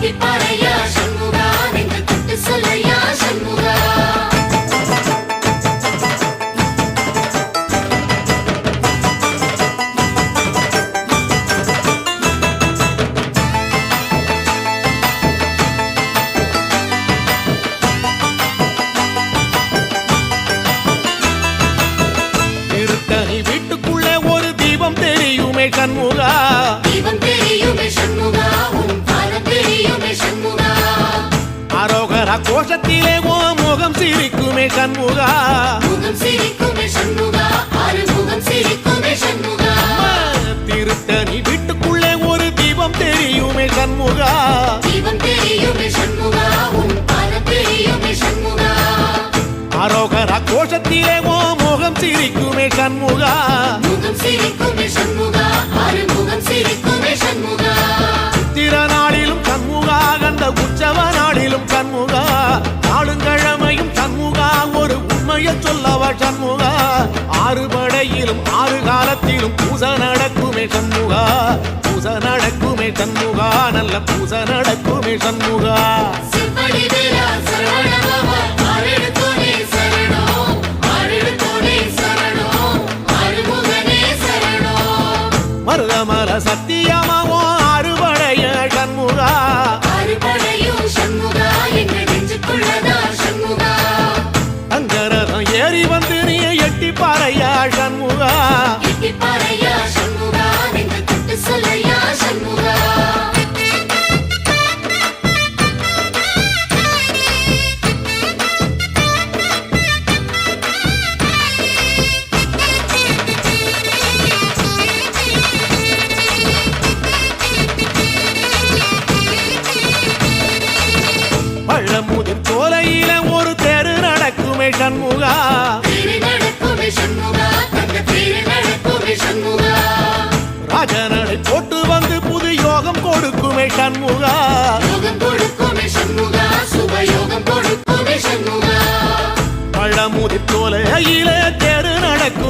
எட்டிப்பாறையா சண்முகா திருத்தணி வீட்டுக்குள்ளே ஒரு தீபம் தெரியுமே சண்முகா. தீபம் தெரியுமே சண்முகா உன் பாதம் தெரியுமே சண்முகா. அரோகரா கோஷத்திலே ஓ முகம் சிரிக்குமே சண்முகா. முகம் சிரிக்குமே சண்முகா ஆறு முகம் சிரிக்குமே சண்முகா. கந்த உற்சவ நாளிலும் சண்முகா. நாளுங்கிழமையும் சண்முகா ஒரு உண்மையை சொல்லவா சண்முகா? ஆறு படையிலும் ஆறு காலத்திலும் பூச நடக்குமே சண்முகா. பூச நடக்குமே சண்முகா நல்ல பூச நடக்குமே சண்முகா.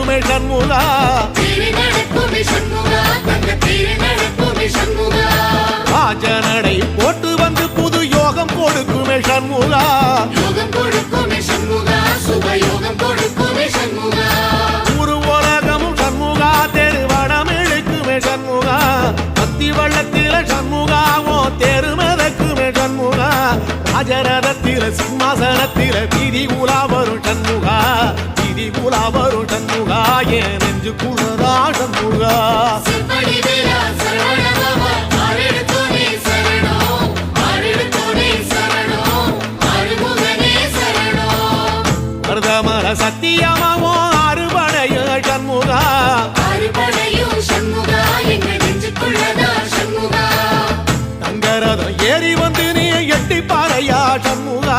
நடக்குமே சண்முகா ராஜனடை போட்டு வந்து புது யோகம் கொடுக்குமே சண்முகா. ஒரு உலகமும் சண்முகா தெரு வடம் இழுக்குமே சண்முகா. பத்தி வள்ளத்தில சண்முகாவோ தெரு மிதக்குமே சண்முகா. ராஜரதத்தில சிம்மாசனத்தில வீதி உலா வரும் சண்முகா. உலா வரும் சண்முகா என் நெஞ்சு குளரா சண்முகா மருதமர சத்தியமாவோ அறுபடைய சண்முகா. தங்கரதம் ஏறி வந்து நீ எட்டி பாறையா சண்முகா.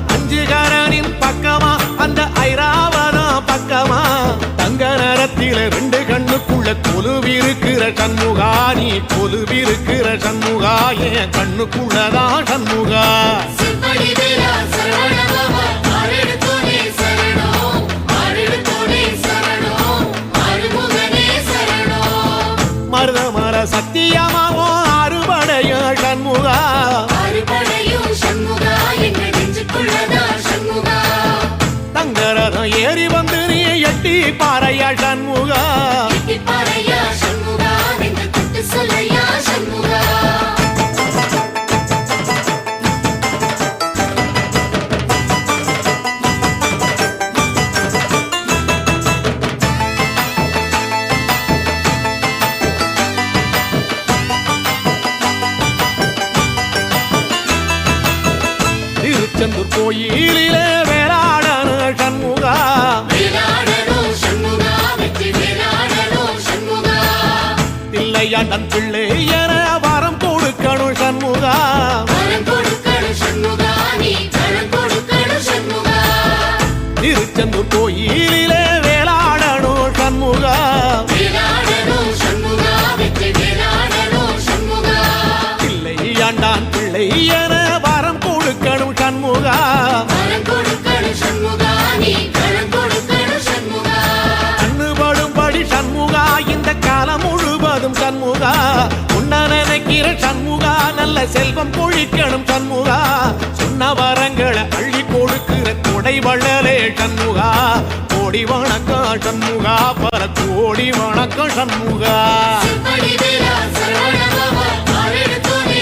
ஐராவதம் பக்கமா? தங்க நேரத்தில ரெண்டு கண்ணுக்குள்ள கொலுவிருக்கிற சண்முகா நீ கொலுவிருக்கிற சண்முகா என் கண்ணுக்குள்ளதான் சண்முகா. செம்படி வேலா சரவணபவா ஆரெடுத்தோனே சரணம் ஏறி வந்து நீ எட்டி பாறையா சண்முகா. திருச்செந்தூர் கோயிலிலே தில்லையாண்டன் பிள்ளைய. சண்முகா உன்ன நினைக்கிற சண்முகா நல்ல செல்வம் பொழிக்கணும் சண்முகா. சொன்ன வரங்களை அள்ளி கொடுக்கிற கொடை வள்ளலே சண்முகா. கோடி வணக்கம் சண்முகா பல கோடி வணக்கம் சண்முகா. செம்படி வேலா சரவணபவா ஆரெடுத்தோனே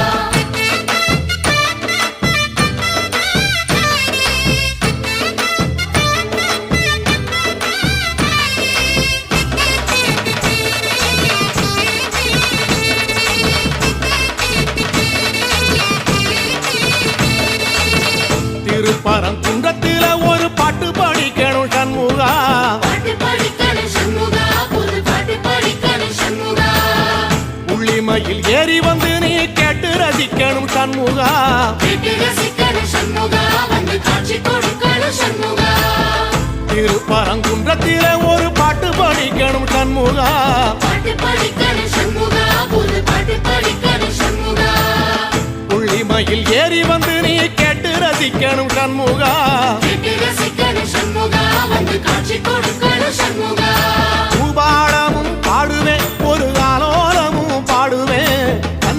உள்ளிமையில் ஏறி வந்து நீ கேட்டு ரசிக்கணும் சண்முகா. திருப்பரங்குன்றத்தில ஒரு பாட்டு படிக்கணும் சண்முகா. உள்ளிமையில் ஏறி வந்து நீ கேட்டு ரசிக்கணும் சண்முகா. பூபாடமும் பாடுவேன் ஒரு பாடுவேன்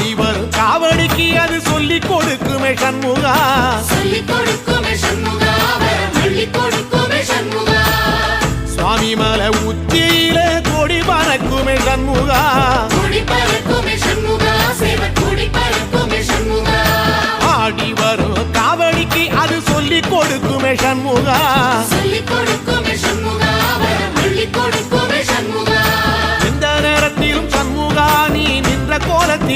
ஓடி வரும் காவடிக்கு அது சொல்லி கொடுக்குமே சண்முகா. சொல்லி கொடுக்குமே சண்முகா சொல்லி கொடுக்குமே சண்முகா. சுவாமி மலை உச்சியில கொடி பறக்குமே சண்முகா. கொடி வரும். காவடிக்கு அது சொல்லி கொடுக்குமே சண்முகா.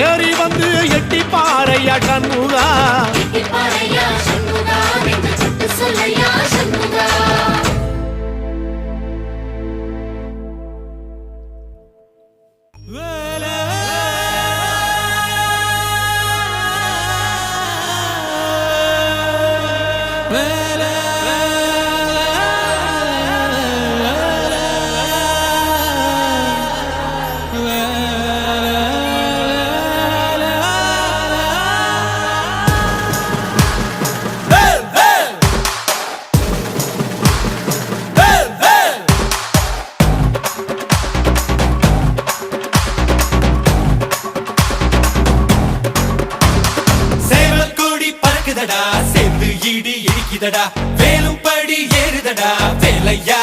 ஏறி வந்து எட்டி பாறையா கண்முகா ஏறுதடா வேலும் படி ஏறுதடா வேலையா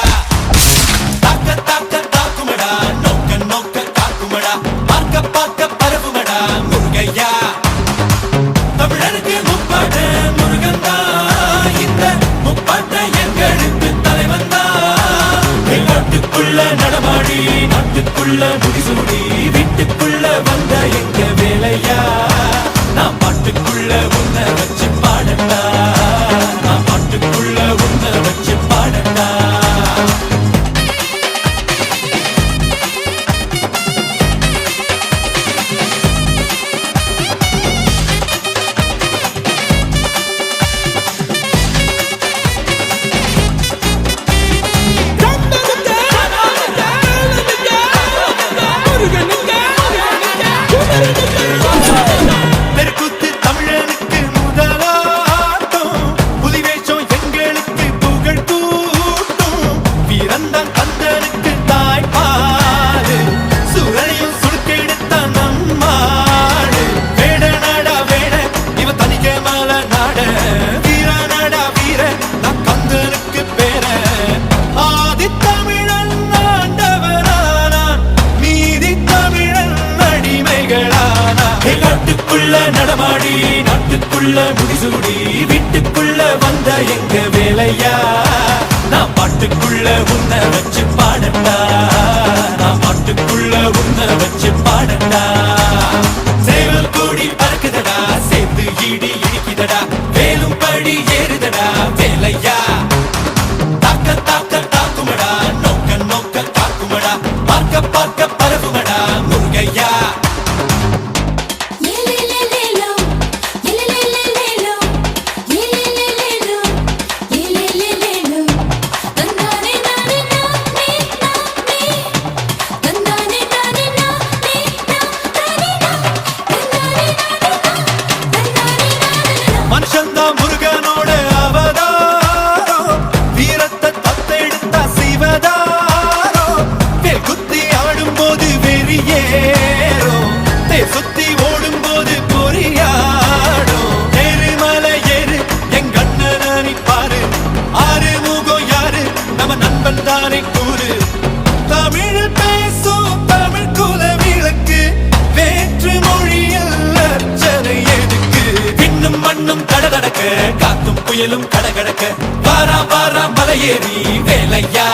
புயலும் கடகடக்க. வாரா வாரா மலையேறி வேலையா?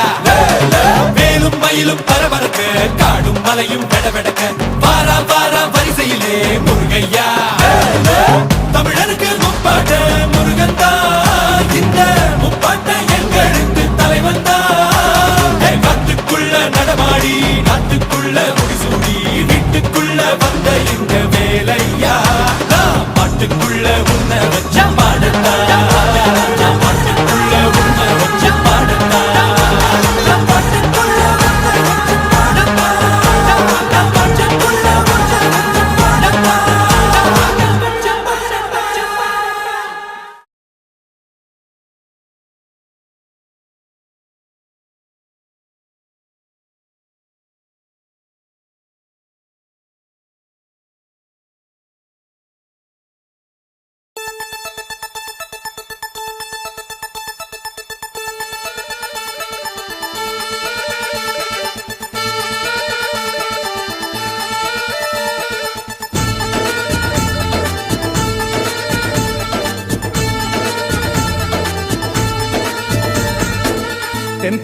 வேலும் மயிலும் பரபரக்க. காடும் மலையும் கடவெடக்க வாரா வாரா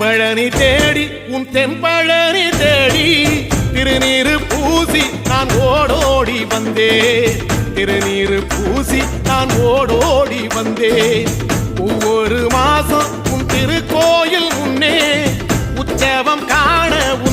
தென்பழனி தேடி உன் தென்பழனி தேடி திருநீரு பூசி நான் ஓடோடி வந்தேன் திருநீரு பூசி நான் ஓடோடி வந்தேன் ஒவ்வொரு மாசம் உன் திருக்கோயில் முன்னே உற்சவம் காண உன்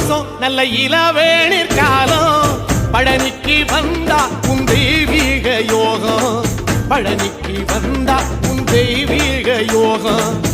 நல்ல இளவேணிற் காலம். பழனிக்கு வந்தா உன் தெய்வீக யோகம். பழனிக்கு வந்தா உன் தெய்வீக யோகம்.